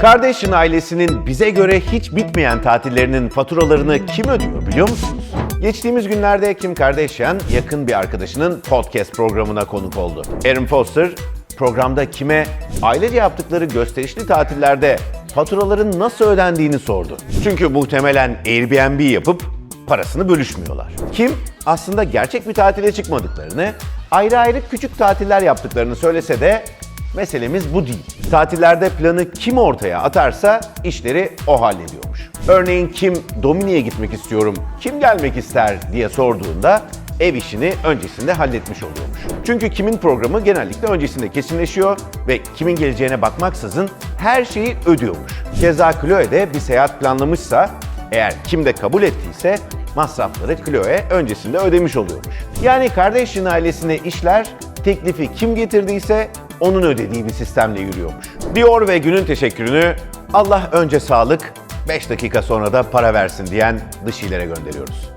Kardashian ailesinin bize göre hiç bitmeyen tatillerinin faturalarını kim ödüyor biliyor musunuz? Geçtiğimiz günlerde Kim Kardashian yakın bir arkadaşının podcast programına konuk oldu. Aaron Foster programda kime ailece yaptıkları gösterişli tatillerde faturaların nasıl ödendiğini sordu. Çünkü muhtemelen Airbnb yapıp parasını bölüşmüyorlar. Kim aslında gerçek bir tatile çıkmadıklarını, ayrı ayrı küçük tatiller yaptıklarını söylese de Meselemiz bu değil. Tatillerde planı kim ortaya atarsa işleri o hallediyormuş. Örneğin kim Domini'ye gitmek istiyorum, kim gelmek ister diye sorduğunda ev işini öncesinde halletmiş oluyormuş. Çünkü kimin programı genellikle öncesinde kesinleşiyor ve kimin geleceğine bakmaksızın her şeyi ödüyormuş. Keza Chloe de bir seyahat planlamışsa eğer kim de kabul ettiyse masrafları Chloe öncesinde ödemiş oluyormuş. Yani Kardashian ailesine işler teklifi kim getirdiyse onun ödediği bir sistemle yürüyormuş. Diyor ve günün teşekkürünü Allah önce sağlık, 5 dakika sonra da para versin diyen dışilere gönderiyoruz.